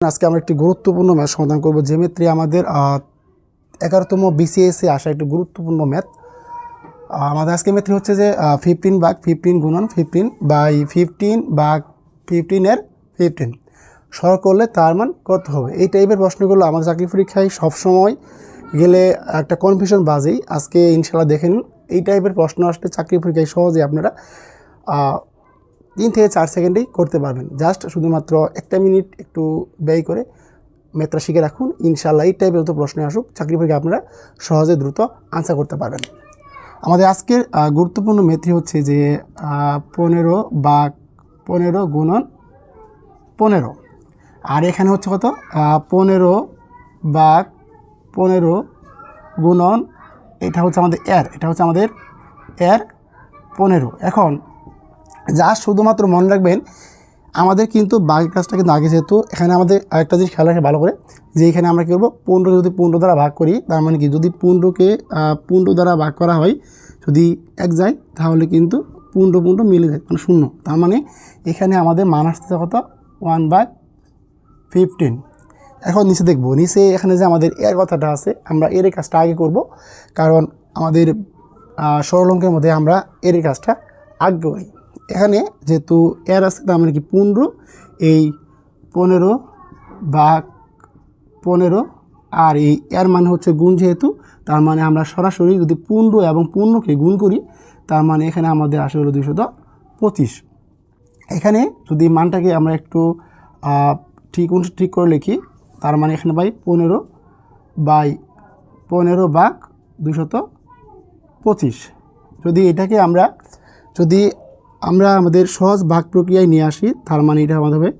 আজকে আমরা একটি গুরুত্বপূর্ণ ম্যাথ সমাধান করব। যে ম্যাথটি আমাদের এগারোতম বিসিএসে আসা একটি গুরুত্বপূর্ণ ম্যাথ আমাদের আজকে ম্যাথটি হচ্ছে যে ফিফটিন বাঘ ফিফটিন গুণন ফিফটিন বাই ফিফটিন বাঘ ফিফটিনের ফিফটিন সর করলে তার মান কত হবে? এই টাইপের প্রশ্নগুলো আমাদের চাকরি পরীক্ষায় সবসময় গেলে একটা কনফিউশন বাজেই। আজকে ইনশাল্লাহ দেখে নিন। এই টাইপের প্রশ্ন আসলে চাকরি পরীক্ষায় সহজে আপনারা তিন থেকে চার সেকেন্ডেই করতে পারবেন। জাস্ট শুধুমাত্র একটা মিনিট একটু ব্যয় করে মেত্রা শিখে রাখুন। ইনশাল্লাহ এই টাইপের তো প্রশ্ন আসুক। চাকরি পরীক্ষা আপনারা সহজে দ্রুত আনসার করতে পারবেন। আমাদের আজকের গুরুত্বপূর্ণ মেথি হচ্ছে যে পনেরো বা পনেরো গুণন পনেরো। আর এখানে হচ্ছে কত? পনেরো বা পনেরো গুণন, এটা হচ্ছে আমাদের এর এটা হচ্ছে আমাদের এর পনেরো। এখন যা শুধুমাত্র মনে রাখবেন আমাদের কিন্তু বাকি কাজটা কিন্তু আগে যেহেতু এখানে আমাদের আরেকটা জিনিস খেয়াল রাখে ভালো করে যে এখানে আমরা কী করব পনেরো যদি পনেরো দ্বারা ভাগ করি তার মানে কি যদি পনেরোকে পনেরো দ্বারা ভাগ করা হয় যদি এক যায় তাহলে কিন্তু পনেরো পনেরো মিলে যায় মানে শূন্য। তার মানে এখানে আমাদের মান আসতেছে কত? ওয়ান বাই ফিফটিন এখন নিচে দেখব নিচে এখানে যে আমাদের এর কথাটা আছে আমরা এর কাজটা আগে করব কারণ আমাদের আহ, সরল অঙ্কের মধ্যে আমরা এর কাজটা আগে করি। এখানে যেহেতু এর আছে, তার মানে কি পনেরো, এই পনেরো বা পনেরো, আর এই এর মানে হচ্ছে গুণ যেহেতু, তার মানে আমরা সরাসরি যদি পনেরো এবং পূর্ণকে গুণ করি, তার মানে এখানে আমাদের আসে হলো দুশো পঁচিশ। এখানে যদি মানটাকে আমরা একটু ঠিক ঠিক করে লিখি, তার মানে এখানে বাই পনেরো বাই পনেরো বাঘ দুশত পঁচিশ। যদি এটাকে আমরা যদি আমরা আমাদের সহজ ভাগ প্রক্রিয়ায় নিয়ে আসি, তার মানে এটা আমাদের হবে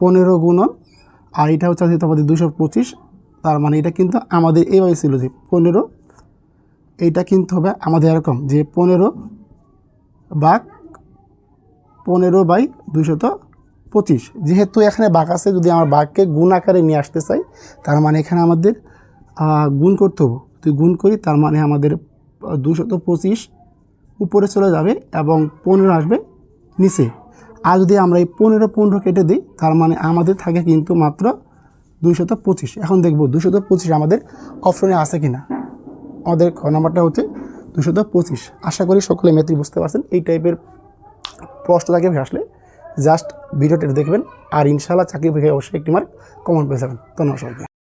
পনেরো গুণন, আর এটা হচ্ছে আমাদের দুশো পঁচিশ, তার মানে এটা কিন্তু আমাদের এইভাবে ছিল যে পনেরো এইটা কিন্তু হবে আমাদের এরকম যে পনেরো বাঘ পনেরো বাই দুশত পঁচিশ। যেহেতু এখানে বাঘ আছে, যদি আমার বাঘকে গুণ আকারে নিয়ে আসতে চাই, তার মানে এখানে আমাদের গুণ করতে হবে। যদি গুণ করি, তার মানে আমাদের দুশত পঁচিশ উপরে চলে যাবে এবং পনেরো আসবে নিচে। আর যদি আমরা এই পনেরো পনেরো কেটে দিই, তার মানে আমাদের থাকে কিন্তু মাত্র দুইশত পঁচিশ। এখন দেখব দুশত পঁচিশ আমাদের অপশনে আছে কি না আমাদের খ নাম্বারটা হচ্ছে দুশত পঁচিশ। আশা করি সকলে মেথি বুঝতে পারছেন। এই টাইপের প্রশ্ন থাকে আসলে জাস্ট ভিডিওটা দেখবেন, আর ইনশাল্লাহ চাকরি পরীক্ষায় অবশ্যই একটি মার্ক কমন পেয়ে যাবেন। ধন্যবাদ সবাইকে।